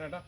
ഏട്ടാ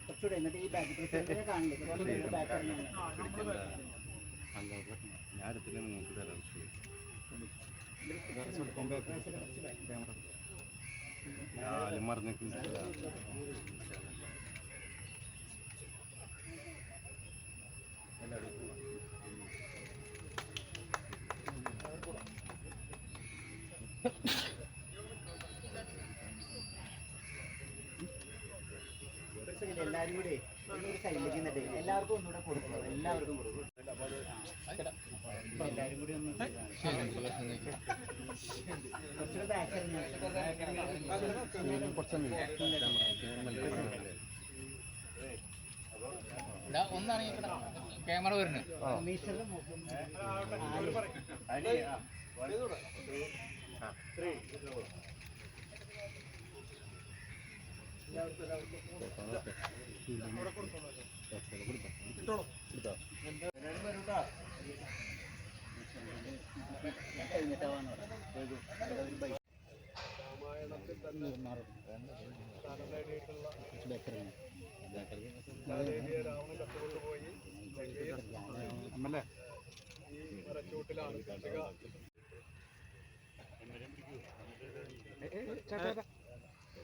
കുറച്ചുകൂടെ എന്നിട്ട് ഈ ബാക്ക് പ്രസിഡന്റിനെ കാണില്ല ഞാൻ എടുത്തില്ല നിങ്ങൾക്ക് തരാം. കാലും മറന്നിട്ട് എല്ലാവരും കൂടെ ഒരു സൈഡിലേക്ക് നിന്നിട്ട് എല്ലാവർക്കും ഒന്നുകൂടെ കൊടുക്കണം എല്ലാവർക്കും കൊടുക്കും എല്ലാവരും കൂടി ഒന്ന് കുറച്ചുകൂടെ ബാക്ക് ക്യാമറ വരുന്നു. മീഷറിൽ നോക്കും കഴിഞ്ഞിട്ടാവാന്ന് പറഞ്ഞു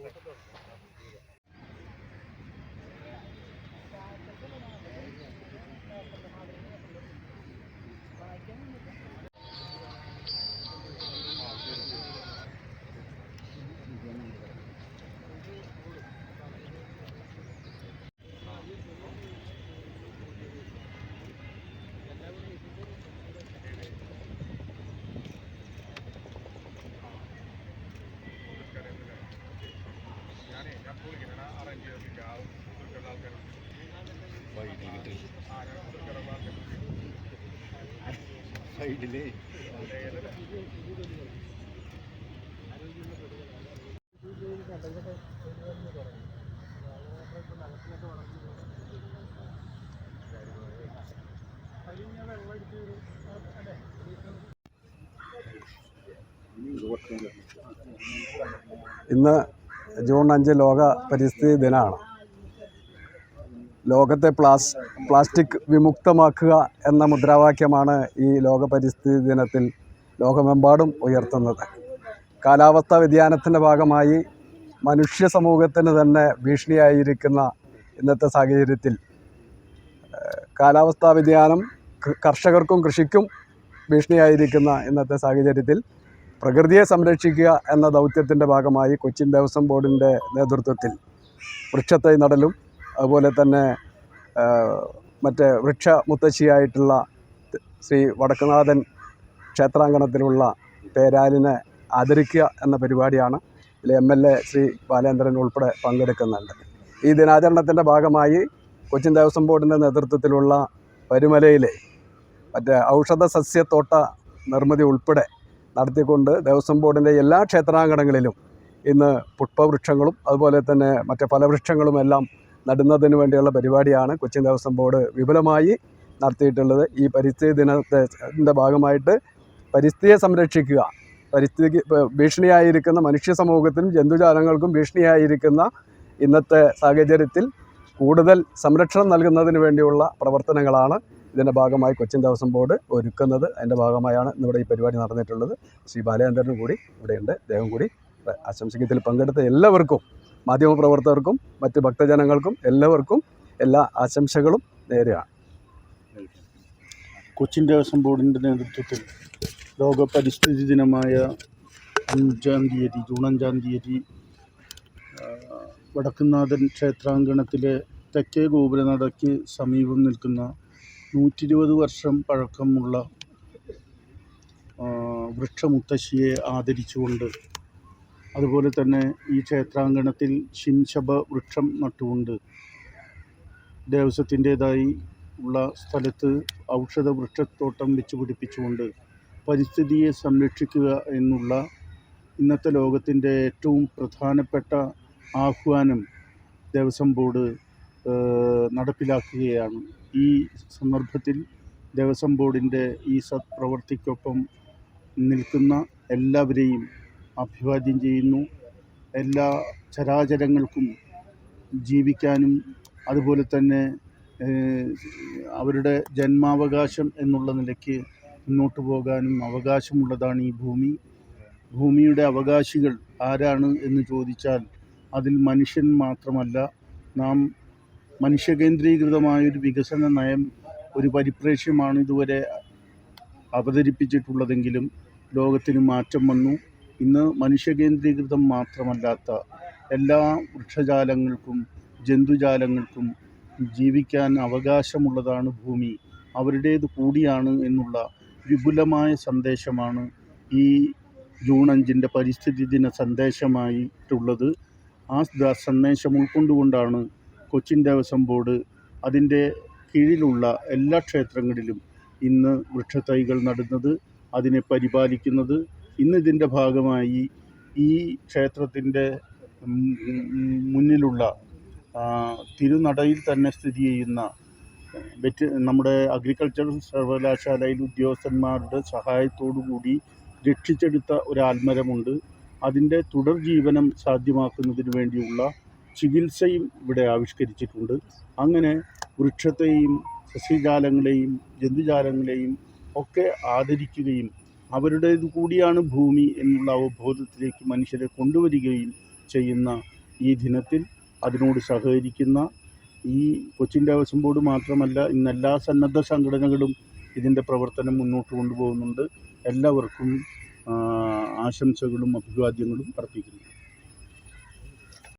Well done. സൈഡിലേ. ഇന്ന് ജൂൺ അഞ്ച് ലോക പരിസ്ഥിതി ദിനമാണ്. ലോകത്തെ പ്ലാസ് പ്ലാസ്റ്റിക് വിമുക്തമാക്കുക എന്ന മുദ്രാവാക്യമാണ് ഈ ലോക പരിസ്ഥിതി ദിനത്തിൽ ലോകമെമ്പാടും ഉയർത്തുന്നത്. കാലാവസ്ഥാ വ്യതിയാനത്തിന്റെ ഭാഗമായി മനുഷ്യ സമൂഹത്തിന് തന്നെ ഭീഷണിയായിരിക്കുന്ന ഇന്നത്തെ സാഹചര്യത്തിൽ കാലാവസ്ഥാ വ്യതിയാനം കർഷകർക്കും കൃഷിക്കും ഭീഷണിയായിരിക്കുന്ന ഇന്നത്തെ സാഹചര്യത്തിൽ പ്രകൃതിയെ സംരക്ഷിക്കുക എന്ന ദൗത്യത്തിന്റെ ഭാഗമായി കൊച്ചിൻ ദേവസ്വം ബോർഡിന്റെ നേതൃത്വത്തിൽ വൃക്ഷത്തൈ നടലും അതുപോലെ തന്നെ മറ്റേ വൃക്ഷ മുത്തശ്ശിയായിട്ടുള്ള ശ്രീ വടക്കുനാഥൻ ക്ഷേത്രാങ്കണത്തിലുള്ള പേരാലിനെ ആദരിക്കുക എന്ന പരിപാടിയാണ് ഇതിൽ M L A Shri Balendran ഉൾപ്പെടെ പങ്കെടുക്കുന്നുണ്ട്. ഈ ദിനാചരണത്തിന്റെ ഭാഗമായി കൊച്ചിൻ ദേവസ്വം ബോർഡിന്റെ നേതൃത്വത്തിലുള്ള പരുമലയിലെ മറ്റേ ഔഷധ സസ്യത്തോട്ട നിർമ്മിതി ഉൾപ്പെടെ നടത്തിക്കൊണ്ട് ദേവസ്വം ബോർഡിന്റെ എല്ലാ ക്ഷേത്രാങ്കണങ്ങളിലും ഇന്ന് പുഷ്പവൃക്ഷങ്ങളും അതുപോലെ തന്നെ മറ്റ് ഫലവൃക്ഷങ്ങളും എല്ലാം നടുന്നതിന് വേണ്ടിയുള്ള പരിപാടിയാണ് കൊച്ചിൻ ദേവസ്വം ബോർഡ് വിപുലമായി നടത്തിയിട്ടുള്ളത്. ഈ പരിസ്ഥിതി ദിനത്തിന്റെ ഭാഗമായിട്ട് പരിസ്ഥിതിയെ സംരക്ഷിക്കുക. പരിസ്ഥിതിക്ക് ഭീഷണിയായിരിക്കുന്ന മനുഷ്യ സമൂഹത്തിനും ജന്തുജാലങ്ങൾക്കും ഭീഷണിയായിരിക്കുന്ന ഇന്നത്തെ സാഹചര്യത്തിൽ കൂടുതൽ സംരക്ഷണം നൽകുന്നതിന് വേണ്ടിയുള്ള പ്രവർത്തനങ്ങളാണ് ഇതിന്റെ ഭാഗമായി കൊച്ചിൻ ദേവസ്വം ബോർഡ് ഒരുക്കുന്നത്. അതിന്റെ ഭാഗമായാണ് ഇന്നിവിടെ ഈ പരിപാടി നടന്നിട്ടുള്ളത്. ശ്രീ ബാലചന്ദ്രനും കൂടി ഇവിടെയുണ്ട്. അദ്ദേഹം കൂടി ആശംസിക്കത്തിൽ പങ്കെടുത്ത എല്ലാവർക്കും മാധ്യമപ്രവർത്തകർക്കും മറ്റ് ഭക്തജനങ്ങൾക്കും എല്ലാവർക്കും എല്ലാ ആശംസകളും നേരെയാണ്. കൊച്ചിൻ ദേവസ്വം ബോർഡിന്റെ നേതൃത്വത്തിൽ ലോക പരിസ്ഥിതി ദിനമായ അഞ്ചാം തീയതി ജൂൺ അഞ്ചാം തീയതി വടക്കുന്നാഥൻ ക്ഷേത്രാങ്കണത്തിലെ തെക്കേ ഗോപുരനടയ്ക്ക് സമീപം നിൽക്കുന്ന നൂറ്റി ഇരുപത് വർഷം പഴക്കമുള്ള വൃക്ഷമുത്തശ്ശിയെ ആദരിച്ചുകൊണ്ട് അതുപോലെ തന്നെ ഈ ക്ഷേത്രാങ്കണത്തിൽ ശിംശബ വൃക്ഷം നട്ടുകൊണ്ട് ദേവസ്വത്തിന്റേതായി ഉള്ള സ്ഥലത്ത് ഔഷധ വൃക്ഷത്തോട്ടം വെച്ച് പിടിപ്പിച്ചുകൊണ്ട് പരിസ്ഥിതിയെ സംരക്ഷിക്കുക എന്നുള്ള ഇന്നത്തെ ലോകത്തിന്റെ ഏറ്റവും പ്രധാനപ്പെട്ട ആഹ്വാനം ദേവസ്വം ബോർഡ് നടപ്പിലാക്കുകയാണ്. ഈ സന്ദർഭത്തിൽ ദേവസ്വം ബോർഡിന്റെ ഈ സത്പ്രവർത്തിക്കൊപ്പം നിൽക്കുന്ന എല്ലാവരെയും അഭിവാദ്യം ചെയ്യുന്നു. എല്ലാ ചരാചരങ്ങൾക്കും ജീവിക്കാനും അതുപോലെ തന്നെ അവരുടെ ജന്മാവകാശം എന്നുള്ള നിലയ്ക്ക് മുന്നോട്ട് പോകാനും അവകാശമുള്ളതാണ് ഈ ഭൂമി. ഭൂമിയുടെ അവകാശികൾ ആരാണ് എന്ന് ചോദിച്ചാൽ അതിൽ മനുഷ്യൻ മാത്രമല്ല നാം മനുഷ്യകേന്ദ്രീകൃതമായൊരു വികസന നയം ഒരു പരിപ്രേക്ഷ്യമാണ് ഇതുവരെ അവതരിപ്പിച്ചിട്ടുള്ളതെങ്കിലും ലോകത്തിന് മാറ്റം വന്നു. ഇന്ന് മനുഷ്യകേന്ദ്രീകൃതം മാത്രമല്ലാത്ത എല്ലാ വൃക്ഷജാലങ്ങൾക്കും ജന്തുജാലങ്ങൾക്കും ജീവിക്കാൻ അവകാശമുള്ളതാണ് ഭൂമി. അവരുടേത് കൂടിയാണ് എന്നുള്ള വിപുലമായ സന്ദേശമാണ് ഈ ജൂൺ അഞ്ചിന്റെ പരിസ്ഥിതി ദിന സന്ദേശമായിട്ടുള്ളത്. ആ സന്ദേശം ഉൾക്കൊണ്ടുകൊണ്ടാണ് കൊച്ചിൻ ദേവസ്വം ബോർഡ് അതിന്റെ കീഴിലുള്ള എല്ലാ ക്ഷേത്രങ്ങളിലും ഇന്ന് വൃക്ഷത്തൈകൾ നടുന്നത് അതിനെ പരിപാലിക്കുന്നത്. ഇന്ന് ഇതിന്റെ ഭാഗമായി ഈ ക്ഷേത്രത്തിന്റെ മുന്നിലുള്ള തിരുനടയിൽ തന്നെ സ്ഥിതി ചെയ്യുന്ന വെറ്റ് നമ്മുടെ അഗ്രികൾച്ചർ സർവകലാശാലയിൽ ഉദ്യോഗസ്ഥന്മാരുടെ സഹായത്തോടു കൂടി രക്ഷിച്ചെടുത്ത ഒരു ആൽമരമുണ്ട് അതിന്റെ തുടർ ജീവനം സാധ്യമാക്കുന്നതിന് വേണ്ടിയുള്ള ചികിത്സയും ഇവിടെ ആവിഷ്കരിച്ചിട്ടുണ്ട്. അങ്ങനെ വൃക്ഷത്തെയും സസ്യജാലങ്ങളെയും ജന്തുജാലങ്ങളെയും ഒക്കെ ആദരിക്കുകയും അവരുടേത് കൂടിയാണ് ഭൂമി എന്നുള്ള അവബോധത്തിലേക്ക് മനുഷ്യരെ കൊണ്ടുവരികയും ചെയ്യുന്ന ഈ ദിനത്തിൽ അതിനോട് സഹകരിക്കുന്ന ഈ കൊച്ചിൻ ദേവസ്വം ബോർഡ് മാത്രമല്ല ഇന്ന് എല്ലാ സന്നദ്ധ സംഘടനകളും ഇതിന്റെ പ്രവർത്തനം മുന്നോട്ട് കൊണ്ടുപോകുന്നുണ്ട്. എല്ലാവർക്കും ആശംസകളും അഭിവാദ്യങ്ങളും അർപ്പിക്കുന്നു.